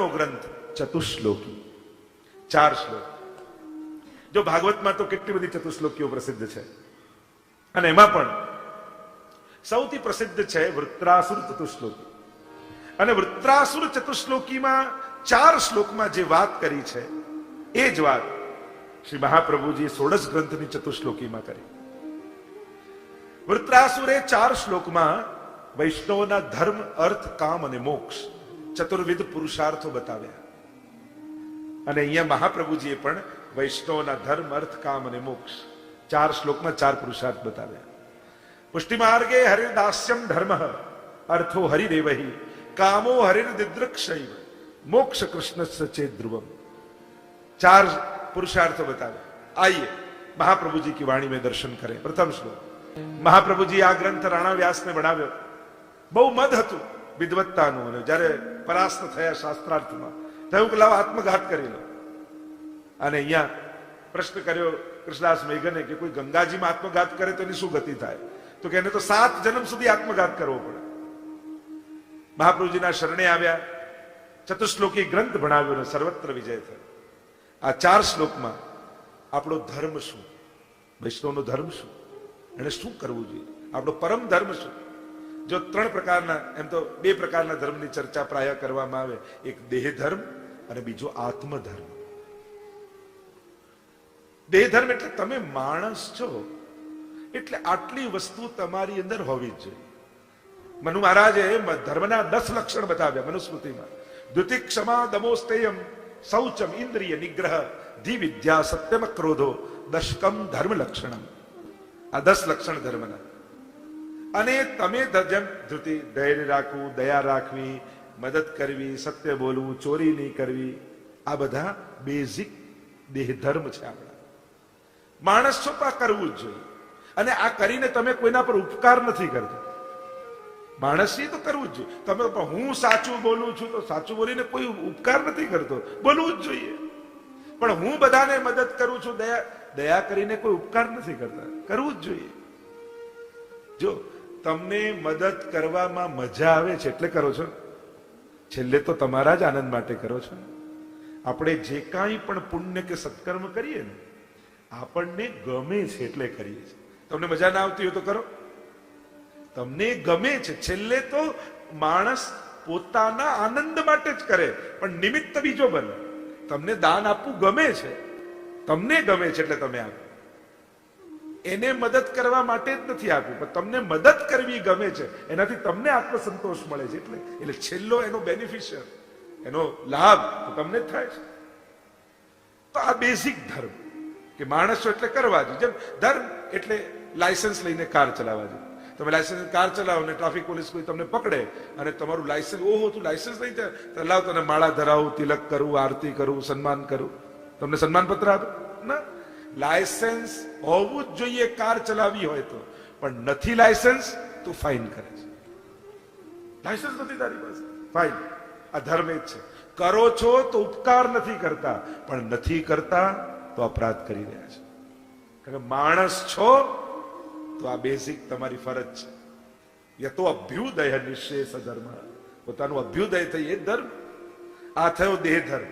ધર્મનો ગ્રંથ, ચતુશ્લોકી. ચાર શ્લોક. જો ભાગવતમાં તો કેટલી બધી ચતુશ્લોકીઓ પ્રસિદ્ધ છે. અને એમાં પણ સૌથી પ્રસિદ્ધ છે વૃત્રાસુર ચતુશ્લોકી. અને વૃત્રાસુર ચતુશ્લોકીમાં ચાર શ્લોકમાં જે વાત કરી છે, એ જ વાત શ્રી મહાપ્રભુજી સોળસ ગ્રંથની ચતુશ્લોકીમાં કરી. વૃત્રાસુરે ચાર શ્લોકમાં વૈષ્ણવના ધર્મ, અર્થ, કામ અને મોક્ષ ચતુર્વિધ પુરુષાર્થો બતાવ્યા. અને અહીંયા મહાપ્રભુજીએ પણ વૈષ્ણવના ધર્મ, અર્થ, કામ અને મોક્ષ ચાર શ્લોકમાં ચાર પુરુષાર્થ બતાવ્યા. પુષ્ટિ માર્ગે હરિદાસ્યમ ધર્મ, અર્થો હરિદેવહી, કામો હરિર્દિદ્રક્ષૈવ, મોક્ષ કૃષ્ણ સચે ધ્રુવમ. ચાર પુરુષાર્થો બતાવ્યા. આઈએ, મહાપ્રભુજી કી વાણી મેં દર્શન કરે. પ્રથમ શ્લોક. મહાપ્રભુજી આ ગ્રંથ રાણા વ્યાસને ભણાવ્યો બહુ મધ હતું. વિદવત્તાનું અને જ્યારે પરાસ્ત થયા શાસ્ત્રાર્થમાં. થયું કે લાવ આત્મઘાત કરી લો. અને અહીંયા પ્રશ્ન કર્યો કૃષ્ણદાસ મેઘને કે કોઈ ગંગાજીમાં આત્મઘાત કરે તો એની શું ગતિ થાય? તો કે એને તો સાત જન્મ સુધી આત્મઘાત કરવો પડે. મહાપ્રભુજીના શરણે આવ્યા. ચતુશ્લોકી ગ્રંથ ભણાવ્યો અને સર્વત્ર વિજય થયો. આ ચાર શ્લોકમાં આપણો ધર્મ શું? વૈષ્ણવનો ધર્મ શું? એને શું કરવું જોઈએ? આપણો પરમ ધર્મ શું? જો ત્રણ પ્રકારના, એમ તો બે પ્રકારના ધર્મની ચર્ચા પ્રાય કરવામાં આવે. એક દેહ ધર્મ અને બીજો આત્મધર્મ. દેહ ધર્મ એટલે તમે માણસ છો. એટલે આટલી વસ્તુ તમારી અંદર હોવી જ જોઈએ. મનુ મહારાજે ધર્મના દસ લક્ષણ બતાવ્યા મનુસ્મૃતિમાં. દ્યુતિ ક્ષમા દમોસ્તેયમ શૌચમ ઇન્દ્રિય નિગ્રહ ધી વિદ્યા સત્યમ ક્રોધો દશકમ ધર્મ લક્ષણમ. આ દસ લક્ષણ ધર્મના. અને તમે જેમ ધૃતિ ધૈર્ય રાખવું, દયા રાખવી, મદદ કરવી, સત્ય બોલવું, ચોરી નહીં કરવી, આ બધા બેઝિક દેહ ધર્મ છે આપણા. માણસ છો તો આ કરવું જ જોઈએ. અને આ કરીને તમે કોઈના પર ઉપકાર નથી કરતા. માણસ તો કરવું જ જોઈએ. તમે હું સાચું બોલું છું તો સાચું બોલીને કોઈ ઉપકાર નથી કરતો. બોલવું જ જોઈએ. પણ હું બધાને મદદ કરું છું, દયા દયા કરીને કોઈ ઉપકાર નથી કરતા. કરવું જ જોઈએ. જો તમને મદદ કરવામાં મજા આવે છે એટલે કરો છો. છેલ્લે તો તમારા જ આનંદ માટે કરો છો. આપણે જે કાંઈ પણ પુણ્ય કે સત્કર્મ કરીએ ને, આપણને ગમે છે એટલે કરીએ છીએ. તમને મજા ના આવતી હોય તો કરો. તમને ગમે છે. છેલ્લે તો માણસ પોતાના આનંદ માટે જ કરે, પણ નિમિત્ત બીજો બને તમને દાન આપવું ગમે છે. તમને ગમે છે એટલે તમે આપો. એને મદદ કરવા માટે જ નથી આપ્યું પણ તમને મદદ કરવી ગમે છે. એનાથી તમને આત્મસંતોષ મળે છે. એટલે એટલે છેલ્લો એનો બેનિફિશિયર એનો લાભ તમને થાય છે. તો આ બેઝિક ધર્મ કે માણસો એટલે કરવા જોઈએ. જેમ ધર્મ એટલે લાયસન્સ લઈને કાર ચલાવવા જોઈએ. તમે લાયસન્સ કાર ચલાવો ને ટ્રાફિક પોલીસ કોઈ તમને પકડે અને તમારું લાયસન્સ ઓહો, તું લાયસન્સ નહીં થાય. તો લાવ તને માળા ધરાવું, તિલક કરું, આરતી કરું, સન્માન કરું. તમને સન્માનપત્ર આપે? ના. લાયસન્સ હોવું જ જોઈએ, કાર ચલાવવી હોય તો. પણ નથી લાયસન્સ, તું ફાઇન કરે છે. લાયસન્સ નથી તારી પાસે? ફાઇન. આ ધર્મ જ છે. કરો છો તો ઉપકાર નથી કરતા, પણ નથી કરતા તો અપરાધ કરી રહ્યા છે. કારણ માણસ છો તો આ બેઝિક તમારી ફરજ છે. યતો અભ્યુદય નિશેષ ધર્મ. પોતાનું અભ્યુદય થઈ એ ધર્મ. આ થયો દેહ ધર્મ.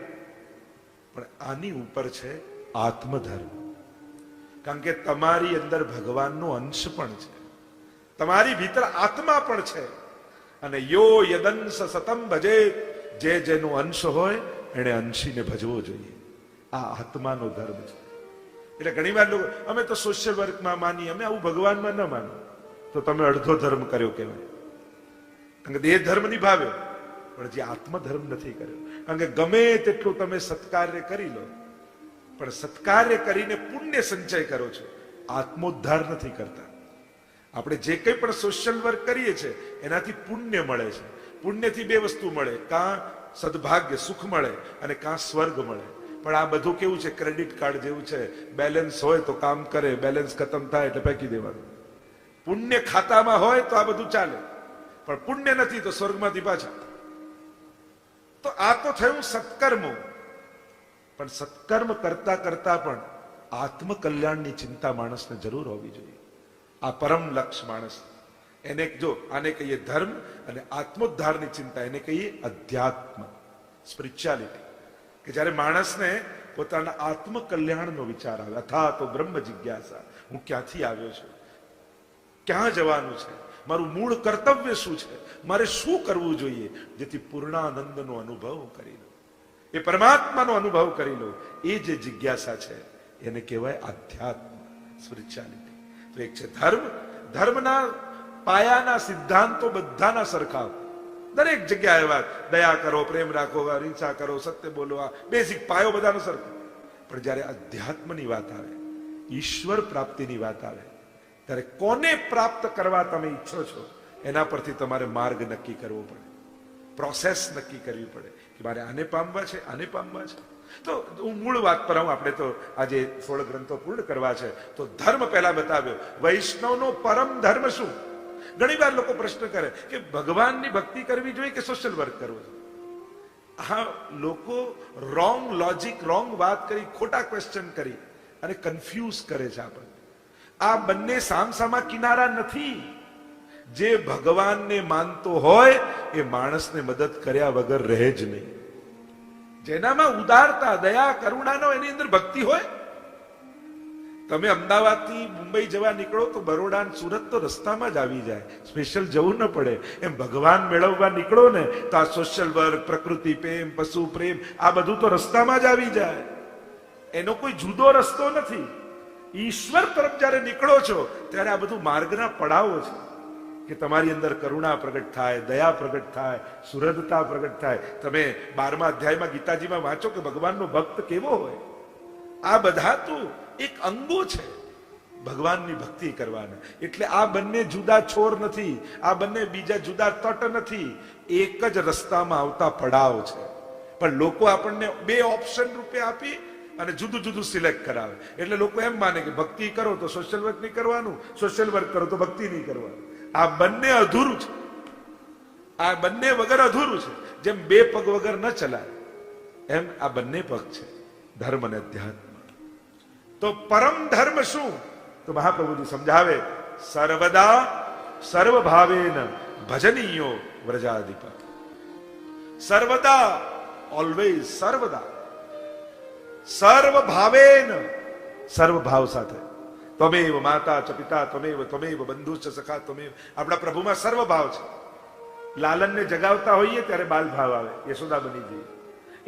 પણ આની ઉપર છે આત્મધર્મ. કારણ કે તમારી અંદર ભગવાનનો અંશ પણ છે. તમારી ભીતર આત્મા પણ છે. અને યો યદંશ સતમ ભજે. જે જેનો અંશ હોય એને અંશીને ભજવો જોઈએ. આ આત્માનો ધર્મ છે. એટલે ઘણી વાર લોકો, અમે તો સોશિયલ વર્કમાં માની અમે આવું ભગવાનમાં ન માનો તો તમે અડધો ધર્મ કર્યો કહેવાય. કારણ કે દેહ ધર્મ નિભાવ્યો પણ જે આત્મધર્મ નથી કર્યો. કારણ કે ગમે તેટલું તમે સત્કાર્ય કરી લો પણ સત્કાર્ય કરીને પુણ્ય સંચય કરો છો. આત્મોદ્ધાર નથી કરતા. આપણે જે કંઈ પણ સોશિયલ વર્ક કરીએ છીએ, એનાથી પુણ્ય મળે છે. પુણ્યથી બે વસ્તુ મળે. કાં સદભાગ્ય સુખ મળે અને કાં સ્વર્ગ મળે. પણ આ બધું કેવું છે? ક્રેડિટ કાર્ડ જેવું છે. બેલેન્સ હોય તો કામ કરે. બેલેન્સ ખતમ થાય એટલે ફેંકી દેવાનું. પુણ્ય ખાતામાં હોય તો આ બધું ચાલે. પણ પુણ્ય નથી તો સ્વર્ગમાંથી પાછા. તો આ તો થયું સત્કર્મો. પણ સત્કર્મ કરતા કરતા પણ આત્મકલ્યાણની ચિંતા માણસને જરૂર હોવી જોઈએ. આ પરમ લક્ષ માણસ. એને જો આને કહીએ ધર્મ અને આત્મોદ્ધારની ચિંતા, એને કહીએ અધ્યાત્મ, સ્પિરિચ્યુઆલિટી. કે જ્યારે માણસને પોતાના આત્મકલ્યાણનો વિચાર આવે, અથા તો બ્રહ્મ જિજ્ઞાસા, હું ક્યાંથી આવ્યો છું? ક્યાં જવાનું છે? મારું મૂળ કર્તવ્ય શું છે? મારે શું કરવું જોઈએ? જેથી પૂર્ણાનંદનો અનુભવ કરી લઉં એ પરમાત્માનો અનુભવ કરી લો. એ જે જિજ્ઞાસા છે, એને કહેવાય આધ્યાત્મ, સ્પિરિચ્યુઆલિટી. તો એક છે ધર્મ. ધર્મના પાયાના સિદ્ધાંતો બધાના સરખા દરેક જગ્યાએ વાત દયા કરો, પ્રેમ રાખો અહિંસા કરો, સત્ય બોલો આ બેઝિક પાયો બધાનો સરખો. પણ જ્યારે અધ્યાત્મની વાત આવે, ઈશ્વર પ્રાપ્તિની વાત આવે, ત્યારે કોને પ્રાપ્ત કરવા તમે ઈચ્છો છો, એના પરથી તમારે માર્ગ નક્કી કરવો પડે. પ્રોસેસ નક્કી કરવી પડે. મારે આને પામવા છે, આને પામવા છે. તો હું મૂળ વાત પર હું આપણે તો આજે સોળ ગ્રંથો પૂર્ણ કરવા છે. તો ધર્મ પહેલા બતાવ્યો. વૈષ્ણવનો પરમ ધર્મ શું? ઘણી વાર લોકો પ્રશ્ન કરે કે ભગવાનની ભક્તિ કરવી જોઈએ કે સોશિયલ વર્ક કરવો જોઈએ? હા, લોકો રોંગ લોજિક રોંગ વાત કરી, ખોટા ક્વેશ્ચન કરી અને કન્ફ્યુઝ કરે છે આપણને. આ બંને સામસામા કિનારા નથી. જે ભગવાનને માનતો હોય એ માણસને મદદ કર્યા વગર રહે જ નહીં. જેનામાં ઉદારતા, દયા, કરુણાનો એની અંદર ભક્તિ હોય? તમે અમદાવાદથી મુંબઈ જવા નીકળો તો બરોડા સુરત તો રસ્તામાં જ આવી જાય. સ્પેશિયલ જવું ન પડે. એમ ભગવાન મેળવવા નીકળો ને તો આ સોશિયલ વર્ક પ્રકૃતિ, પ્રેમ, પશુ પ્રેમ, આ બધું તો રસ્તામાં જ આવી જાય. એનો કોઈ જુદો રસ્તો નથી. ઈશ્વર તરફ જ્યારે નીકળો છો, ત્યારે આ બધું માર્ગના પડાવો છે. કે તમારી અંદર કરુણા પ્રગટ થાય, દયા પ્રગટ થાય સુરદતા પ્રગટ થાય. તમે બારમા અધ્યાયમાં ગીતાજીમાં વાંચો કે ભગવાનનો ભક્ત કેવો હોય? આ બધા તો એક અંગો છે ભગવાનની ભક્તિ કરવાના. એટલે આ બંને જુદા છોર નથી, આ બંને બીજા જુદા તટ નથી. એક જ રસ્તામાં આવતા પડાવ છે. પણ લોકો આપણને બે ઓપ્શન રૂપે આપી અને જુદું જુદું સિલેક્ટ કરાવે. એટલે લોકો એમ માને કે ભક્તિ કરો તો સોશિયલ વર્ક નહીં કરવાનું, સોશિયલ વર્ક કરો તો ભક્તિ નહીં કરવાનું. આ બંને અધૂરું છે. આ બંને વગર અધૂરું છે. જેમ બે પગ વગર ન ચલાય, એમ આ બંને પગ છે. ધર્મ અને અધ્યાત્મ તો પરમ ધર્મ શું? તો મહાપ્રભુજી સમજાવે, સર્વદા સર્વભાવેન ભજનીયો વ્રજાધિપ. સર્વદા ઓલવેઝ સર્વદા. સર્વ ભાવેન સર્વ ભાવ સાથે. ત્વમેવ માતા ચ પિતા ત્વમેવ ત્વમેવ બંધુ છે સખા ત્વમેવ. આપણા પ્રભુમાં સર્વ ભાવ છે. લાલનને જગાવતા હોઈએ ત્યારે બાલ ભાવ આવે, યશોદા બની જઈએ.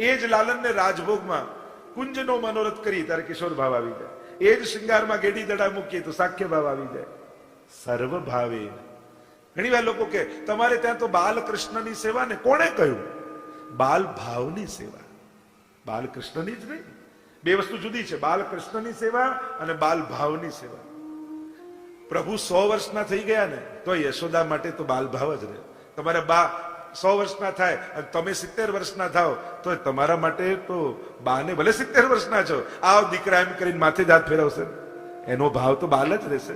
એ જ લાલનને રાજભોગમાં કુંજનો મનોરથ કરીએ ત્યારે કિશોર ભાવ આવી જાય. એ જ શૃંગારમાં ગેડી દડા મૂકીએ તો સાખ્ય ભાવ આવી જાય. સર્વ ભાવે. ઘણી વાર લોકો કે તમારે ત્યાં તો બાલકૃષ્ણની સેવા ને કોણે કહ્યું? બાલ ભાવની સેવા. બાલકૃષ્ણની જ નહીં. બે વસ્તુ જુદી છે. બાલકૃષ્ણની સેવા અને બાલ ભાવની સેવા. પ્રભુ સો વર્ષના થઈ ગયા ને, તો યશોદા માટે તો બાલ ભાવ જ રહે. તમારા બા સો વર્ષના થાય અને તમે સિત્તેર વર્ષના થાવ તો તમારા માટે તો બાને ભલે સિત્તેર વર્ષના છો. આવ દીકરા એમ કરીને માથે જ હાથ ફેરવશે. એનો ભાવ તો બાલ જ રહેશે.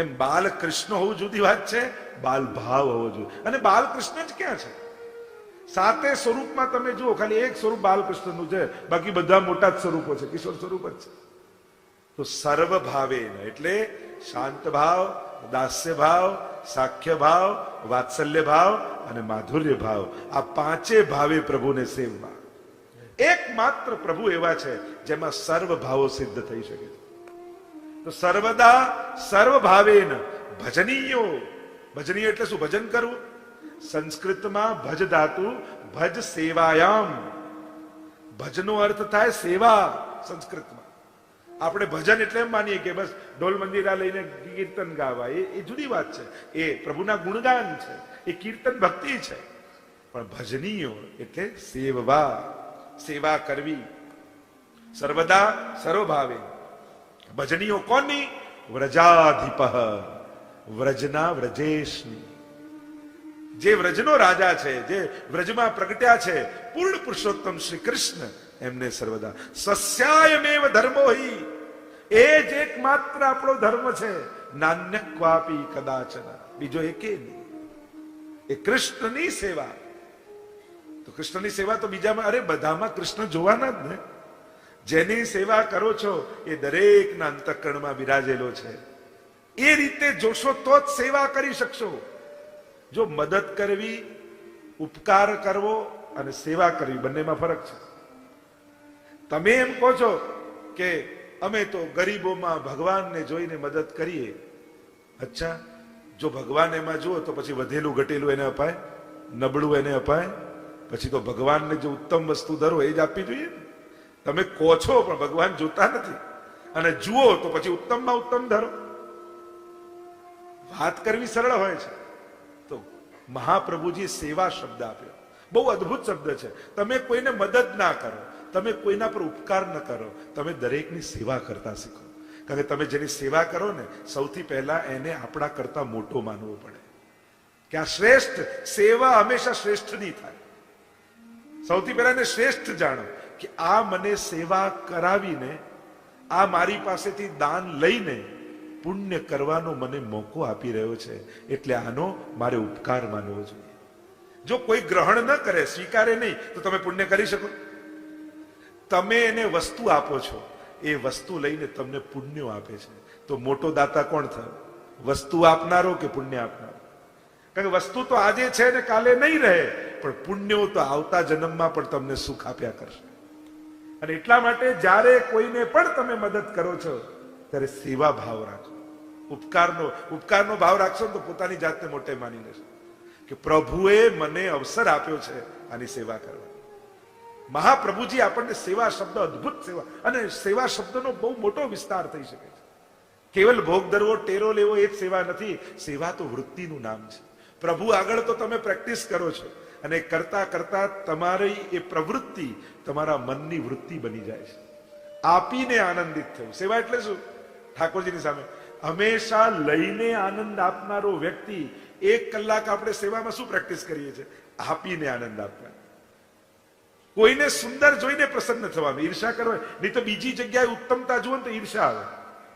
એમ બાલ કૃષ્ણ હોવું જુદી વાત છે, બાલ ભાવ હોવો જોઈએ. અને બાલકૃષ્ણ જ ક્યાં છે? સાતે સ્વરૂપમાં તમે જુઓ, ખાલી એક સ્વરૂપ બાલકૃષ્ણનું છે, બાકી બધા મોટા જ સ્વરૂપો છે, કિશોર સ્વરૂપ જ છે. તો સર્વ ભાવે એટલે શાંત ભાવ દાસ્ય ભાવ સાખ્ય ભાવ વાત્સલ્ય ભાવ અને માધુર્ય ભાવ આ પાંચે ભાવે પ્રભુને સેવવા. એકમાત્ર પ્રભુ એવા છે જેમાં સર્વ ભાવો સિદ્ધ થઈ શકે તો સર્વદા સર્વ ભાવેન ભજનીયો. ભજનીય એટલે શું? ભજન કરવું? સંસ્કૃતમાં ભજ ધાતુ, ભજ સેવાયામ. ભજનો અર્થ થાય સેવા સંસ્કૃતમાં. આપણે ભજન એટલે એમ માનીએ કે બસ ઢોલ મંદિરા લઈને કીર્તન ગાવા. એ એ જુદી વાત છે. એ પ્રભુના ગુણગાન છે. એ કીર્તન ભક્તિ છે. પણ ભજનીયો એટલે સેવવા. સેવા કરવી. સર્વદા સર્વભાવે. ભજનીઓ કોની? વ્રજાધિપ વ્રજના વ્રજેશની. જે વ્રજનો રાજા છે, જે વ્રજમાં પ્રગટ્યા છે, પૂર્ણ પુરુષોત્તમ શ્રી કૃષ્ણ એમને સર્વદા. સસ્યાયમેવ ધર્મો હિ. એ જ એકમાત્ર આપણો ધર્મ છે. નાન્ય ક્વાપી કદાચન. બીજો એકે નહીં. એ કૃષ્ણની સેવા. તો કૃષ્ણની સેવા તો બીજામાં, અરે બધામાં કૃષ્ણ જોવાના જ ને. જેની સેવા કરો છો, એ દરેકના અંતકરણમાં બિરાજેલો છે. એ રીતે જોશો તો જ સેવા કરી શકશો. જો મદદ કરવી, ઉપકાર કરવો અને સેવા કરવી, બંનેમાં ફરક છે. તમે એમ કહો છો કે અમે તો ગરીબોમાં ભગવાનને જોઈને મદદ કરીએ. અચ્છા, જો ભગવાન એમાં જુઓ તો પછી વધેલું, ઘટેલું એને અપાય, નબળું એને અપાય, પછી તો ભગવાનને જે ઉત્તમ વસ્તુ ધરો એ જ આપવી જોઈએ તમે કહો છો પણ ભગવાન જોતા નથી. અને જુઓ તો પછી ઉત્તમમાં ઉત્તમ ધરો. વાત કરવી સરળ હોય છે. મહાપ્રભુજી સેવા શબ્દ આપ્યો. બહુ અદ્ભુત શબ્દ છે. તમે કોઈને મદદ ના કરો, તમે કોઈના પર ઉપકાર ન કરો, તમે દરેકની સેવા કરતા શીખો. કારણ કે તમે જેની સેવા કરો ને, સૌથી પહેલા એને આપણા કરતા મોટો માનવો પડે. કે આ શ્રેષ્ઠ સેવા હંમેશા શ્રેષ્ઠની થાય. સૌથી પહેલા એને શ્રેષ્ઠ જાણો કે આ મને સેવા કરાવીને, આ મારી પાસેથી દાન લઈને પુણ્ય કરવાનો મને મોકો આપી રહ્યો છે, એટલે આનો મારે ઉપકાર માનવો જોઈએ. જો કોઈ ગ્રહણ ન કરે, સ્વીકારે નહીં, તો તમે પુણ્ય કરી શકો. તમે એને વસ્તુ આપો છો, એ વસ્તુ લઈને તમને પુણ્યો આપે છે. તો મોટો દાતા કોણ થયો? વસ્તુ આપનારો કે પુણ્ય આપનારો? કારણ કે વસ્તુ તો આજે છે ને કાલે નહીં રહે, પણ પુણ્યો તો આવતા જન્મમાં પણ તમને સુખ આપ્યા કરશે. અને એટલા માટે જ્યારે કોઈને પણ તમે મદદ કરો છો ત્યારે સેવા ભાવ રાખો. ઉપકારનો ઉપકારનો ભાવ રાખશો ને તો પોતાની જાતને મોટે માની લેશો. કે પ્રભુએ મને અવસર આપ્યો છે આની સેવા કરવા. મહાપ્રભુજી આપણને સેવા શબ્દ, અદ્ભુત સેવા અને સેવા શબ્દનો બહુ મોટો વિસ્તાર થઈ શકે છે. કેવલ ભોગ ધરવો, ટેરો લેવો એ જ સેવા નથી. સેવા તો વૃત્તિનું નામ છે. પ્રભુ આગળ તો તમે પ્રેક્ટિસ કરો છો અને કરતા કરતા તમારી એ પ્રવૃત્તિ તમારા મનની વૃત્તિ બની જાય છે. આપીને આનંદિત થયું સેવા એટલે શું? ઠાકોરજીની સામે. હંમેશા લઈને આનંદ આપનારો વ્યક્તિ એક કલાક આપણે સેવામાં શું પ્રેક્ટિસ કરીએ છીએ? આપીને આનંદ આપનાર. કોઈને સુંદર જોઈને પ્રસન્ન થવાનું, ઈર્ષા કરો નહીં તો બીજી જગ્યાએ ઉત્તમતા જુઓ તો ઈર્ષા આવે.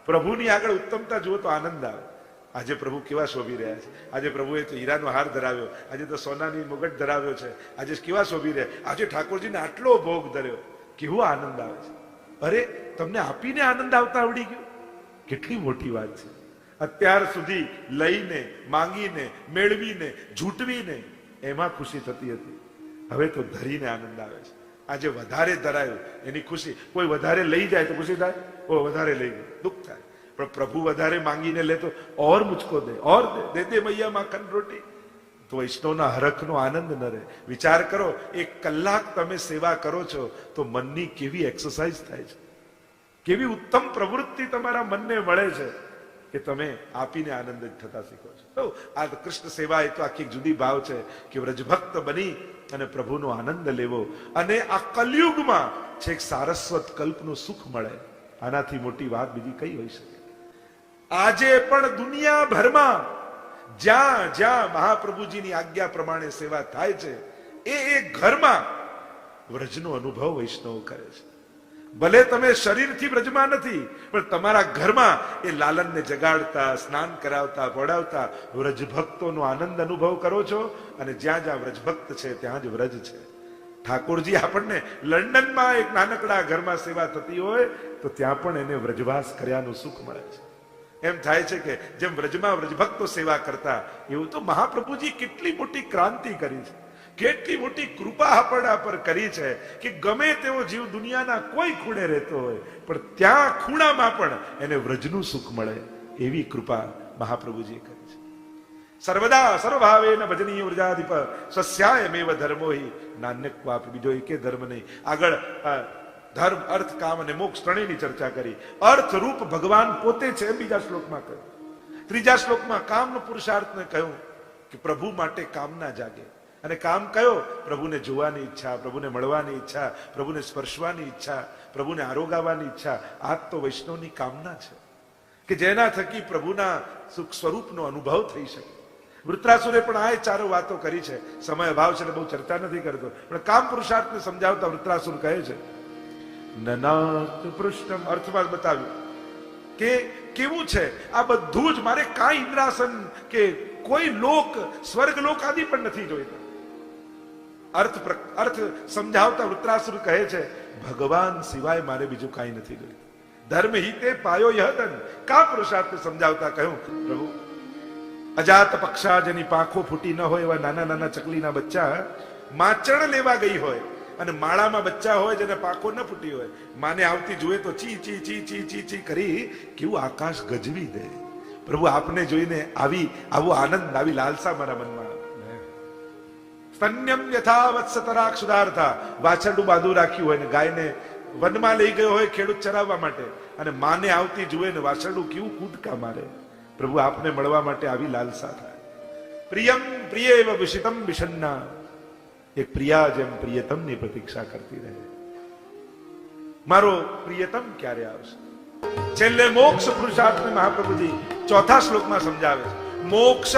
પ્રભુની આગળ ઉત્તમતા જુઓ તો આનંદ આવે. આજે પ્રભુ કેવા શોભી રહ્યા છે? આજે પ્રભુએ તો હીરાનો હાર ધરાવ્યો. આજે તો સોનાની મુગટ ધરાવ્યો છે. આજે કેવા શોભી રહ્યા? આજે ઠાકોરજીને આટલો ભોગ ધર્યો. કેવો આનંદ આવે છે? અરે, તમને આપીને આનંદ આવતા આવડી ગયો? કેટલી મોટી વાત છે. અત્યાર સુધી લઈને, માંગીને, મેળવીને, ઝૂંટવીને એમાં ખુશી થતી હતી. હવે તો ધરીને આનંદ આવે છે. આજે વધારે ધરાયું, એની ખુશી. કોઈ વધારે લઈ જાય તો ખુશી થાય? ઓ, વધારે લઈ ગયું દુઃખ થાય. પણ પ્રભુ વધારે માંગીને લે તો ઓર મુચકો દે. ઓર દે. દે દે મૈયા માખન રોટી. તો વૈષ્ણવના હરખનો આનંદ ન રહે. વિચાર કરો, એક કલાક તમે સેવા કરો છો, તો મનની કેવી એક્સરસાઇઝ થાય છે. કેવી ઉત્તમ પ્રવૃત્તિ તમારા મનને મળે છે કે તમે આપીને આનંદિત થતા શીખો છો. તો આ કૃષ્ણ સેવા એ તો આખી જુદી ભાવ છે કે વ્રજભક્ત બની અને પ્રભુનો આનંદ લેવો. અને આ કલયુગમાં છેક સારસ્વત કલ્પનું સુખ મળે. આનાથી મોટી વાત બીજી કઈ હોઈ શકે? આજે પણ દુનિયાભરમાં જ્યાં જ્યાં મહાપ્રભુજીની આજ્ઞા પ્રમાણે સેવા થાય છે, એ એ ઘરમાં વ્રજનો અનુભવ વૈષ્ણવ કરે છે. ભલે તમે શરીરથી વ્રજમાં નથી, પણ તમારા ઘરમાં એ લાલનને જગાડતા, સ્નાન કરાવતા, વડાવતા વ્રજભક્તોનો આનંદ અનુભવ કરો છો અને જ્યાં જ્યાં વ્રજભક્ત છે, ત્યાં જ વ્રજ છે. ઠાકોરજી, આપણને લંડનમાં એક નાનકડા ઘરમાં સેવા થતી હોય, તો ત્યાં પણ એને વ્રજવાસ કર્યાનું સુખ મળે છે. એમ થાય છે કે જેમ વ્રજમાં વ્રજભક્તો સેવા કરતા, એવું તો મહાપ્રભુજી કેટલી મોટી ક્રાંતિ કરી છે. કેટલી મોટી કૃપા આપણા પર કરી છે કે ગમે તેવો જીવ દુનિયાના કોઈ ખૂણે રહેતો હોય, પણ ત્યાં ખૂણામાં પણ એને વ્રજનું સુખ મળે એવી કૃપા મહાપ્રભુજીએ કરી છે. સર્વદા સર્વભાવે ન ભજનીય વ્રજાધિપ સ્વસ્યાય મેવ ધર્મો હિ વાપ બીજો એકે ધર્મ નહીં. આગળ ધર્મ, અર્થ, કામ અને મોક્ષ ત્રણેયની ચર્ચા કરી. અર્થ, રૂપ, ભગવાન પોતે છે એમ બીજા શ્લોકમાં કહ્યું. ત્રીજા શ્લોકમાં કામનો પુરુષાર્થને કહ્યું કે પ્રભુ માટે કામના જાગે. અને કામ કયો? પ્રભુને જોવાની ઈચ્છા, પ્રભુને મળવાની ઈચ્છા, પ્રભુને સ્પર્શવાની ઈચ્છા, પ્રભુને આરોગાવાની ઈચ્છા. આ તો વૈષ્ણવની કામના છે. કે જેના થકી પ્રભુના સુખ સ્વરૂપનો અનુભવ થઈ શકે. વૃત્રાસુરે પણ આ ચારો વાતો કરી છે. સમય અભાવ છે એટલે બહુ ચર્ચા નથી કરતો. પણ કામ પુરુષાર્થને સમજાવતા વૃત્રાસુર કહે છે, નનાત પૃષ્ઠમ. અર્થમાં બતાવ્યું કે કેવું છે? આ બધું જ મારે કાંઈ ઇન્દ્રાસન કે કોઈ લોક સ્વર્ગ લોક આદિ પણ નથી જોઈતા. અર્થ અર્થ સમજાવતા વૃત્રાસુર કહે છે, ભગવાન સિવાય મારે બીજું કાંઈ નથી ગયું. ધર્મ હિતે પાયો યહતન. કા પુરુષાર્થ સમજાવતા કહ્યું, પ્રભુ, અજાત પક્ષા જેની પાંખો ફૂટી ન હોય એવા નાના નાના ચકલીના બચ્ચા માચણ લેવા ગઈ હોય અને માળામાં બચ્ચા હોય જેને પાંખો ન ફૂટી હોય, માને આવતી જુએ તો ચી ચી ચી ચી ચી ચી કરી કેવું આકાશ ગજવી દે. પ્રભુ, આપને જોઈને આવી, આવો આનંદ આવી લાલસા મારા મનમાં સ્તન્યમ યથાવત વત્સતરાક સુધારતા. વાછરડું બાંધું રાખ્યું હોય ને ગાયને વનમાં લઈ ગયો હોય ખેડૂત ચરાવવા માટે. અને માને આવતી જુએ ને વાછરડું કેવું કૂદકા મારે. પ્રભુ આપને મળવા માટે આવી લાલસા થાય. પ્રિયમ પ્રિય એવ વિષિતમ વિષન્ના એક પ્રિયા જેમ પ્રિયતમની પ્રતીક્ષા કરતી રહે. મારો પ્રિયતમ ક્યારે આવશે? છેલ્લે મોક્ષ પુરુષાર્થને મહાપ્રભુજી ચોથા શ્લોકમાં સમજાવે છે. મોક્ષ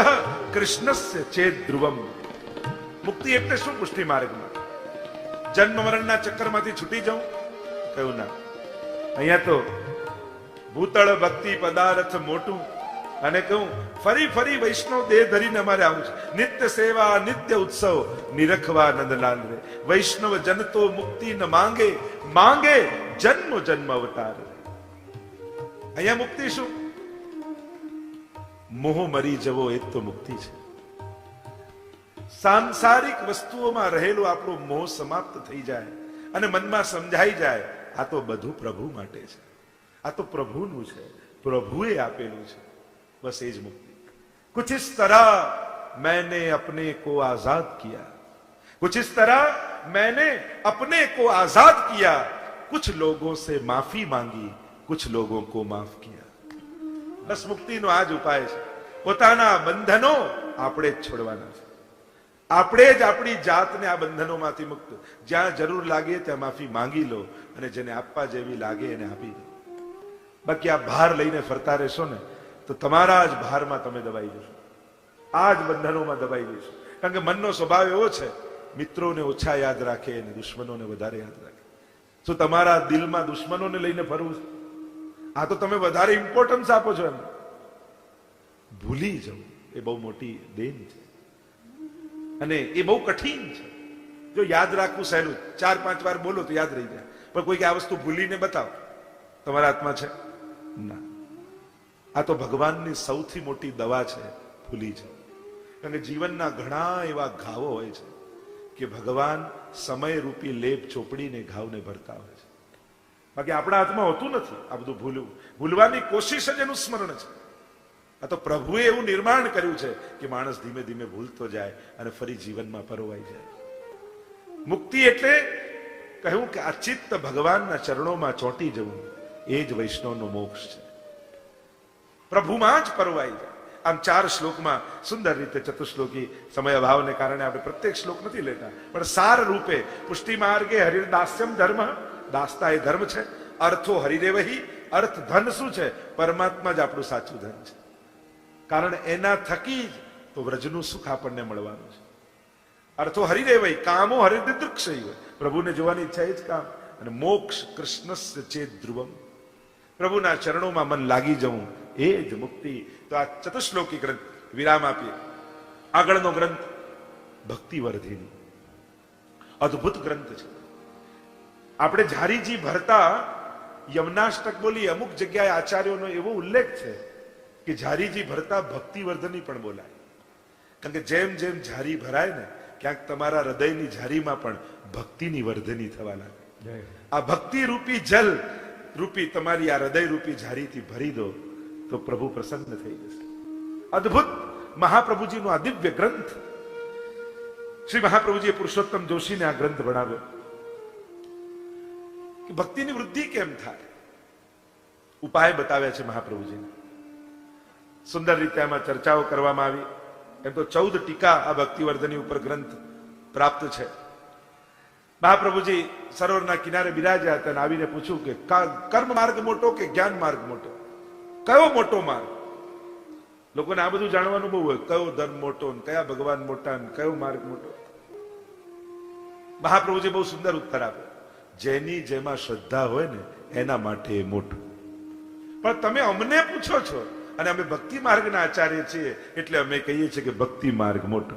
કૃષ્ણસ્ય ચેદ ધ્રુવમ. મુક્તિ એટલે શું પુષ્ટિ માર્ગમાં? જન્મ મરણના ચક્કરમાંથી છૂટી જાઉં? કયું ના. અહીંયા તો ભૂતળ ભક્તિ પદાર્થ મોટું અને કહું, ફરી ફરી વૈષ્ણવ દેહ ધરીને અમારે આવું છે. નિત્ય સેવા, નિત્ય ઉત્સવ, નિરખવા નંદલાલ રે વૈષ્ણવ જન તો મુક્તિ ન માંગે માંગે જન્મ જન્મ અવતાર. અહીંયા મુક્તિ શું? મોહ મરી જવો એ તો મુક્તિ છે. સાંસારિક વસ્તુઓમાં રહેલો આપણો મોહ સમાપ્ત થઈ જાય અને મનમાં સમજાઈ જાય આ તો બધું પ્રભુ માટે છે આ તો પ્રભુનું છે પ્રભુએ આપેલું છે બસ એ જ મુક્તિ कुछ इस तरह मैंने अपने को आजाद किया कुछ इस तरह मैंने अपने को आजाद किया कुछ लोगों से माफी मांगी कुछ लोगों को माफ किया બસ મુક્તિનો આ જ ઉપાય છે પોતાના બંધનો આપણે જ છોડવાના છે આપણે જ આપણી જાતને આ બંધનોમાંથી મુક્ત. જ્યાં જરૂર લાગે ત્યાં માફી માંગી લો અને જેને આપવા જેવી લાગે એને આપી દો. બાકી આ ભાર લઈને ફરતા રહેશો ને, તો તમારા જ ભારમાં તમે દબાઈ જશો. આ જ બંધનોમાં દબાઈ જશો. કારણ કે મનનો સ્વભાવ એવો છે, મિત્રોને ઓછા યાદ રાખે અને દુશ્મનોને વધારે યાદ રાખે. શું તમારા દિલમાં દુશ્મનોને લઈને ફરવું આ તો તમે વધારે ઇમ્પોર્ટન્સ આપો છો એમ. ભૂલી જવું એ બહુ મોટી દેન છે. અને એ બહુ કઠિન છે. જો યાદ રાખવું સહેલું, ચાર, પાંચ વાર બોલો તો યાદ રહી જાય. પણ કોઈ આ વસ્તુ ભૂલીને બતાવો. તમારા હાથમાં છે? ના. આ તો ભગવાનની સૌથી મોટી દવા છે, ભૂલી છે કારણ કે જીવનના ઘણા એવા ઘાવો હોય છે કે ભગવાન સમય રૂપી લેપ ચોપડીને ઘાવને ભરતા હોય છે. બાકી આપણા હાથમાં હોતું નથી આ બધું ભૂલવું. ભૂલવાની કોશિશ જ એનું સ્મરણ છે. આ તો પ્રભુએ એવું નિર્માણ કર્યું છે કે માણસ ધીમે ધીમે ભૂલતો જાય અને ફરી જીવનમાં પરોવાઈ જાય. મુક્તિ એટલે કહ્યું કે આ ચિત્ત ભગવાનના ચરણોમાં ચોંટી જવું. એ જ વૈષ્ણવનો મોક્ષ છે. પ્રભુમાં જ પરોવાઈ જાય. આમ ચાર શ્લોકમાં સુંદર રીતે ચતુશ્લોકી સમય અભાવને કારણે આપણે પ્રત્યેક શ્લોક નથી લેતા, પણ સાર રૂપે પુષ્ટિ માર્ગે હરિદાસ્યમ ધર્મ, દાસતા એ ધર્મ છે. અર્થો હરિદેવહી અર્થ ધન શું છે? પરમાત્મા જ આપણું સાચું ધન છે. કારણ એના થકી જ તો વ્રજનું સુખ આપણને મળવાનું છે. અર્થો હરિદેવઈ કામો હરિદૃક્ષ હોય. પ્રભુને જોવાની ઈચ્છા એ જ કામ. અને મોક્ષ કૃષ્ણસ્ય ચેત ધ્રુવમ. પ્રભુના ચરણોમાં મન લાગી જવું એ જ મુક્તિ. તો આ ચતુશ્લોકી ગ્રંથ વિરામ આપીએ. આગળનો ગ્રંથ ભક્તિ વર્ધિની અદ્ભુત ગ્રંથ છે. આપણે ઝારીજી ભરતા યમનાષ્ટક બોલી અમુક જગ્યાએ આચાર્યોનો એવો ઉલ્લેખ છે. કે ઝારીજી ભરતા ભક્તિવર્ધની પણ બોલાય. કારણ કે જેમ જેમ ઝારી ભરાય ને ક્યાંક તમારા હૃદયની ઝારીમાં પણ ભક્તિની વર્ધની થવા લાગે. આ ભક્તિ રૂપી જલ રૂપી તમારી આ હૃદય રૂપી ઝારીથી ભરી દો તો પ્રભુ પ્રસન્ન થઈ જશે. અદ્ભુત! મહાપ્રભુજીનો આ દિવ્ય ગ્રંથ. શ્રી મહાપ્રભુજીએ પુરુષોત્તમ જોશીને આ ગ્રંથ ભણાવ્યો. કે ભક્તિની વૃદ્ધિ કેમ થાય? ઉપાય બતાવ્યા છે મહાપ્રભુજીને. સુંદર રીતે આમાં ચર્ચાઓ કરવામાં આવી. એમ તો ચૌદ ટીકા આ ભક્તિવર્ધની ઉપર ગ્રંથ પ્રાપ્ત છે. મહાપ્રભુજી સરોવરના કિનારે બિરાજ્યા હતા અને આવીને પૂછ્યું કે કર્મ માર્ગ મોટો કે જ્ઞાન માર્ગ મોટો? કયો મોટો માર્ગ? લોકોને આ બધું જાણવાનું બહુ હોય. કયો ધર્મ મોટો કયા ભગવાન મોટા ને કયો માર્ગ મોટો? મહાપ્રભુજી બહુ સુંદર ઉત્તર આપ્યો જેની જેમાં શ્રદ્ધા હોય ને, એના માટે મોટું. પણ તમે અમને પૂછો છો અને અમે ભક્તિ માર્ગના આચાર્ય છીએ એટલે અમે કહીએ છીએ કે ભક્તિ માર્ગ મોટો.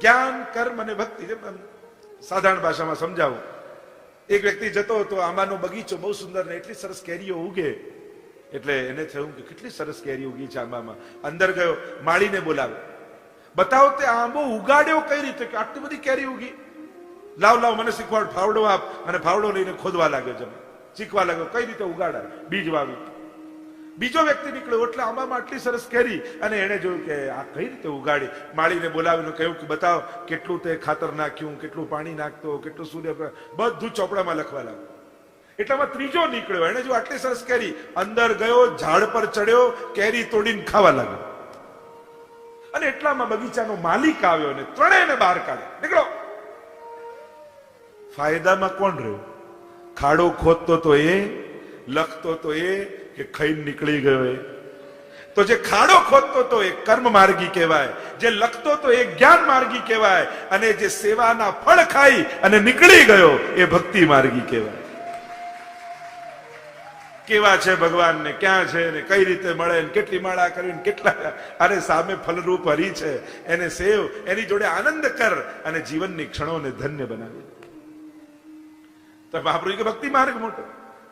જ્ઞાન, કર્મ અને ભક્તિ સાધારણ ભાષામાં સમજાવું. એક વ્યક્તિ જતો હતો, આંબાનો બગીચો બહુ સુંદર ને એટલી સરસ કેરીઓ ઉગે. એટલે એને થયું કે કેટલી સરસ કેરી ઉગી છે આંબામાં. અંદર ગયો, માળીને બોલાવે બતાવો તે આંબો ઉગાડ્યો કઈ રીતે? કે આટલી બધી કેરી ઉગી. લાવ લાવ, મને શીખવાડ, ફાવડો આપ. અને ફાવડો લઈને ખોદવા લાગ્યો જમે શીખવા લાગ્યો. કઈ રીતે ઉગાડાય? બીજ વાવી. બીજો વ્યક્તિ નીકળ્યો. એટલે આંબામાં આટલી સરસ કેરી. અને એને જોયું કે આ કઈ રીતે ઉગાડી? માળીને બોલાવીને કહ્યું કે બતાવ, કેટલું તે ખાતર નાખ્યું, કેટલું પાણી નાખતો, કેટલું સૂર્ય બધું ચોપડામાં લખવા લાગ્યું. એટલામાં ત્રીજો નીકળ્યો. એને જો આટલી સરસ કેરી અંદર ગયો, ઝાડ પર ચડ્યો, કેરી તોડીને ખાવા લાગ્યો. અને એટલામાં બગીચાનો માલિક આવ્યો અને ત્રણેયને બહાર કાઢ્યો. નીકળો. ફાયદામાં કોણ રહ્યું? ખાડો ખોદતો તો એ, લખતો તો એ કે ખાઈને નીકળી ગયો એ. તો જે ખાડો ખોદતો તો એ કર્મ માર્ગી કહેવાય, જે લખતો તો એ જ્ઞાન માર્ગી કહેવાય, અને જે સેવાના ફળ ખાઈ અને નીકળી ગયો એ ભક્તિ માર્ગી કહેવાય. કેવા છે ભગવાન ને ક્યાં છે ને, કઈ રીતે મળે ને, કેટલી માળા કરીને કેટલા, અરે સામે ફલરૂપ હરી છે, એને સેવ, એની જોડે આનંદ કર અને જીવનની ક્ષણોને ધન્ય બનાવી. તો મહાપ્રભુ કે ભક્તિ માર્ગ મોટો.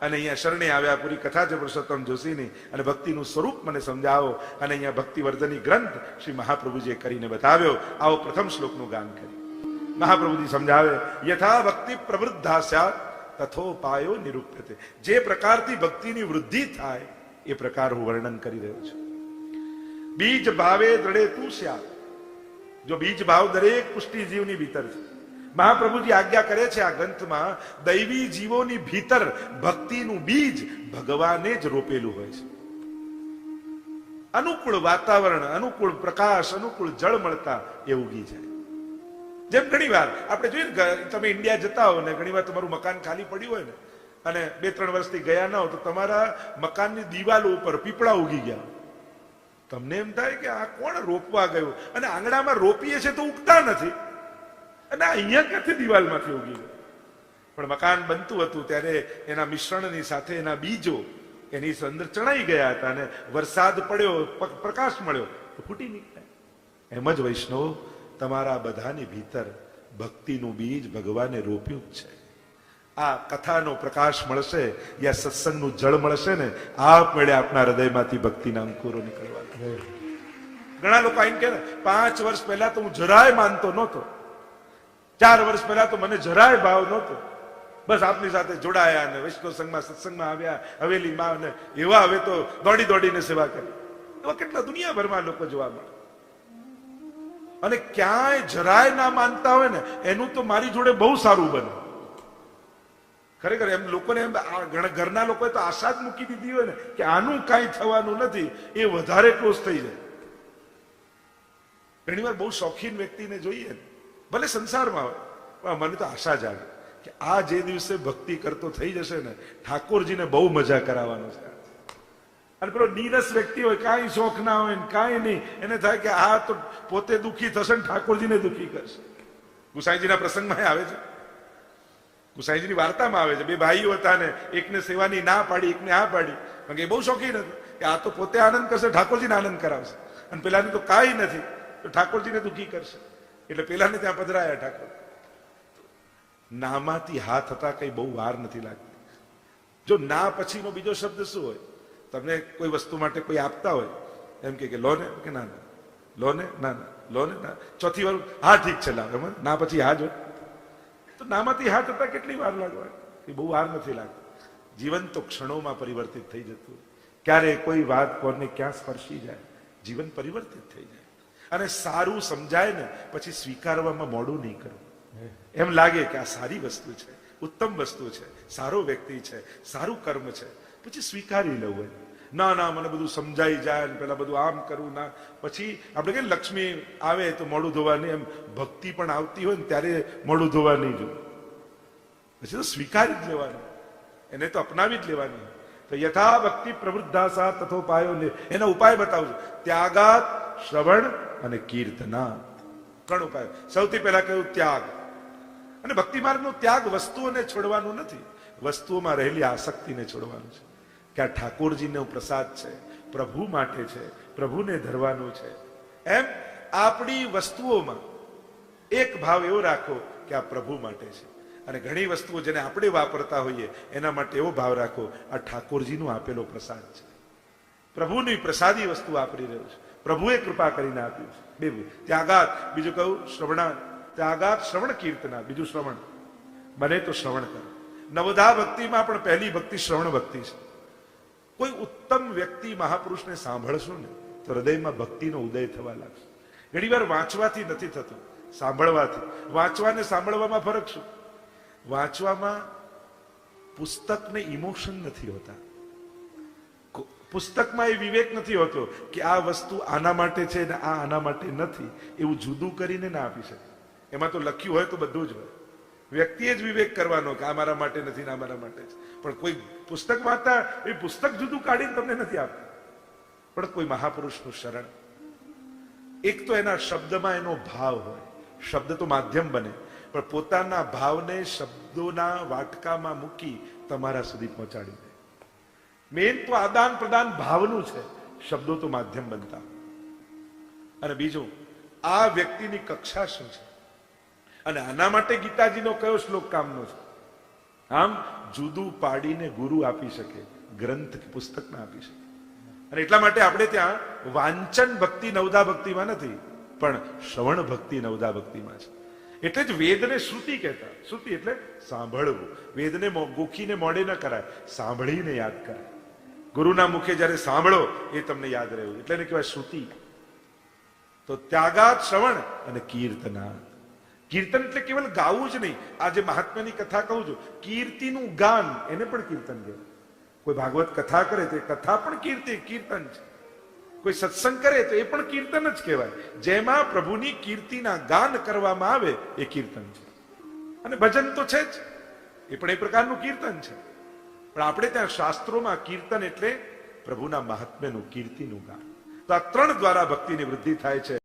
અને અહીંયા શરણે આવ્યા, પૂરી કથા છે પુરુષોત્તમ જોશીની. અને ભક્તિનું સ્વરૂપ મને સમજાવો. અને અહીંયા ભક્તિવર્ધની ગ્રંથ શ્રી મહાપ્રભુજીએ કરીને બતાવ્યો. આવો પ્રથમ શ્લોકનું ગાન કરી મહાપ્રભુજી સમજાવે, યથા ભક્તિ પ્રવૃદ્ધા સ્યાત તથોપાયો નિરૂપ્યતે. જે પ્રકારથી ભક્તિની વૃદ્ધિ થાય, એ પ્રકાર હું વર્ણન કરી રહ્યો છું. બીજ ભાવે દ્રઢે તું સ્યા જો બીજ ભાવ દરેક પુષ્ટિ જીવની ભીતર છે મહાપ્રભુજી આજ્ઞા કરે છે આ ગ્રંથમાં, દૈવી જીવોની ભીતર ભક્તિનું બીજ ભગવાને જ રોપેલું હોય છે. અનુકૂળ વાતાવરણ, અનુકૂળ પ્રકાશ, અનુકૂળ જળ મળતા એ ઉગી જાય. જેમ ઘણી વાર આપણે જોઈએ તમે ઇન્ડિયા જતા હો ને ઘણી વાર તમારું મકાન ખાલી પડ્યું હોય ને, અને બે ત્રણ વર્ષથી ગયા ના હો, તો તમારા મકાનની દિવાલો ઉપર પીપળા ઉગી ગયા. તમને એમ થાય કે આ કોણ રોપવા ગયું? અને આંગણામાં રોપીએ છે તો ઉગતા નથી. અને અહીંયા ક્યાંથી દિવાલમાંથી ઉગી? પણ મકાન બનતું હતું ત્યારે એના મિશ્રણની સાથે એના બીજો એની અંદર ચણાઈ ગયા હતા અને વરસાદ પડ્યો પ્રકાશ મળ્યો તો ફૂટી નીકળ્યા. એમ જ વૈષ્ણવ તમારા બધાની ભીતર ભક્તિનું બીજ ભગવાને રોપ્યું જ છે. આ કથાનો પ્રકાશ મળશે યા સત્સંગનું જળ મળશે ને આપમેળે આપના હૃદયમાંથી ભક્તિના અંકુરો નીકળવા ઘણા લોકો આઈને કે પાંચ વર્ષ પહેલા તો હું જરાય માનતો નહોતો. ચાર વર્ષ પહેલા તો મને જરાય ભાવ નહોતો. બસ આપની સાથે જોડાયા અને વૈષ્ણવ સંઘમાં, સત્સંગમાં આવ્યા હવેલીમાં અને એવા હવે તો દોડી દોડીને સેવા કરી. એવા કેટલા દુનિયાભરમાં લોકો જોવા મળે. અને ક્યાંય જરાય ના માનતા હોય ને, એનું તો મારી જોડે બહુ સારું બને. ખરેખર એમ લોકોને એમ ઘરના લોકોએ તો આશા જ મૂકી દીધી હોય ને, કે આનું કાંઈ થવાનું નથી, એ વધારે ક્લોઝ થઈ જાય. ઘણીવાર બહુ શોખીન વ્યક્તિને જોઈએ. ને ભલે સંસારમાં આવે મને તો આશા જાગે કે આ જે દિવસે ભક્તિ કરતો થઈ જશે ને, ઠાકોરજીને બહુ મજા કરાવવાનો છે. અને પેલો નીરસ વ્યક્તિ હોય, કાંઈ શોખ ના હોય ને કાંઈ નહીં, એને થાય કે આ તો પોતે દુઃખી થશે ને ઠાકોરજીને દુઃખી કરશે. ગુસાઈજીના પ્રસંગમાં આવે છે. ગુસાઈજીની વાર્તામાં આવે છે, બે ભાઈઓ હતા ને, એકને સેવાની ના પાડી, એકને આ પાડી. કારણ કે એ બહુ શોખીન હતું કે આ તો પોતે આનંદ કરશે, ઠાકોરજીને આનંદ કરાવશે. અને પેલાની તો કાંઈ નથી, તો ઠાકોરજીને દુઃખી કરશે. એટલે પેલાને ત્યાં પધરાયા ઠાકોર. નામાંથી હાથ હતા કઈ બહુ વાર નથી લાગતી. જો ના પછીનો બીજો શબ્દ શું હોય? તમને કોઈ વસ્તુ માટે કોઈ આપતા હોય? એમ કે લો ને કે ના ના. લો ને, ના ના. લો ને, ના. ચોથી વાર હા ઠીક છે, લાવ. એમ ના પછી હા જો તો નામાંથી હા થતા કેટલી વાર લાગવાની એ બહુ વાર નથી લાગતી. જીવન તો ક્ષણોમાં પરિવર્તિત થઈ જતું ક્યારે કોઈ વાત કોને ક્યાં સ્પર્શી જાય? જીવન પરિવર્તિત થઈ જાય. અને સારું સમજાય ને પછી સ્વીકારવામાં મોડું નહીં કરવું એમ લાગે કે આ સારી વસ્તુ છે ઉત્તમ વસ્તુ છે સારો વ્યક્તિ છે સારું કર્મ છે. પછી સ્વીકારી લેવું હોય. ના ના મને બધું સમજાઈ જાય ને પેલા બધું આમ કરવું ના. પછી આપણે કે લક્ષ્મી આવે તો મોડું ધોવાની એમ ભક્તિ પણ આવતી હોય ને ત્યારે મોડું ધોવા નહીં જોવું પછી તો સ્વીકારી જ લેવાનું. એને તો અપનાવી જ લેવાની. તો યથા ભક્તિ તથો તથોપાયો ને એનો ઉપાય બતાવજો ત્યાગાત શ્રવણ અને કીર્તના. ત્રણ ઉપાય. સૌથી પહેલા કહ્યું ત્યાગ. અને ભક્તિ માર્ગનો ત્યાગ વસ્તુઓને છોડવાનું નથી. વસ્તુઓમાં રહેલી આસક્તિને છોડવાનું છે. કે આ ઠાકોરજીનો પ્રસાદ છે, પ્રભુ માટે છે, પ્રભુને ધરવાનું છે. એમ આપણી વસ્તુઓમાં એક ભાવ એવો રાખો કે આ પ્રભુ માટે છે. અને ઘણી વસ્તુઓ જેને આપણે વાપરતા હોઈએ, એના માટે એવો ભાવ રાખો, આ ઠાકોરજીનો આપેલો પ્રસાદ છે. પ્રભુની પ્રસાદી વસ્તુ વાપરી રહ્યો છે. પ્રભુએ કૃપા કરીને આપ્યું છે. બે ત્યાગાત, બીજું કહું શ્રવણા ત્યાગાત, શ્રવણ કીર્તના બીજું શ્રવણ. બને તો શ્રવણ કરો. નવધા ભક્તિમાં પણ પહેલી ભક્તિ શ્રવણ ભક્તિ છે. કોઈ ઉત્તમ વ્યક્તિ મહાપુરુષને સાંભળશો ને, તો હૃદયમાં ભક્તિનો ઉદય થવા લાગશે. ઘણી વાર વાંચવાથી નથી થતું, સાંભળવાથી. વાંચવાને સાંભળવામાં ફરક શું? વાંચવામાં પુસ્તકને ઇમોશન નથી હોતા. પુસ્તકમાં એ વિવેક નથી હોતો કે આ વસ્તુ આના માટે છે ને આ આના માટે નથી, એવું જુદું કરીને ના આપી શકે. એમાં તો લખ્યું હોય તો બધું જ હોય. વ્યક્તિએ જ વિવેક કરવાનો કે આ મારા માટે નથી ને આ મારા માટે છે. પણ કોઈ પુસ્તક વાંચતા એ પુસ્તક જુદું કાઢીને તમને નથી આપતું. પણ કોઈ મહાપુરુષનું શરણ. એક તો એના શબ્દમાં એનો ભાવ હોય. શબ્દ તો માધ્યમ બને. પણ પોતાના ભાવને શબ્દોના વાટકામાં મૂકી તમારા સુધી પહોંચાડી દે. મેન તો આદાન પ્રદાન ભાવનું છે. શબ્દો તો માધ્યમ બનતા. અને બીજું, આ વ્યક્તિની કક્ષા શું છે? અને આના માટે ગીતાજીનો કયો શ્લોક કામનો છે? આમ જુદું પાડીને ગુરુ આપી શકે, ગ્રંથ પુસ્તક ના આપી શકે. અને એટલા માટે આપણે ત્યાં વાંચન ભક્તિ નવદા ભક્તિમાં નથી, પણ શ્રવણ ભક્તિ નવદા ભક્તિમાં છે. એટલે જ વેદને શ્રુતિ કહેતા. શ્રુતિ એટલે સાંભળવું. વેદને ગોખીને મોડે ન કરાય, સાંભળીને યાદ કરાય. ગુરુના મુખે જ્યારે સાંભળો, એ તમને યાદ રહ્યું એટલે એને કહેવાય શ્રુતિ. તો ત્યાગાત શ્રવણ અને કીર્તના કીર્તન એટલે કેવલ ગાવું જ નહીં. આજે મહાત્માની કથા કહું છું, કીર્તિનું ગાન, એને પણ કીર્તન કહેવાય કોઈ ભાગવત કથા કરે તો એ કથા પણ કીર્તિ, કીર્તન છે. કોઈ સત્સંગ કરે તો એ પણ કીર્તન જ કહેવાય. જેમાં પ્રભુની કીર્તિના ગાન કરવામાં આવે, એ કીર્તન છે. અને ભજન તો છે જ. એ પણ એ પ્રકારનું કીર્તન છે. પણ આપણે ત્યાં શાસ્ત્રોમાં કીર્તન એટલે પ્રભુના મહાત્મ્યનું, કીર્તિનું ગાન. તો આ ત્રણ દ્વારા ભક્તિની વૃદ્ધિ થાય છે.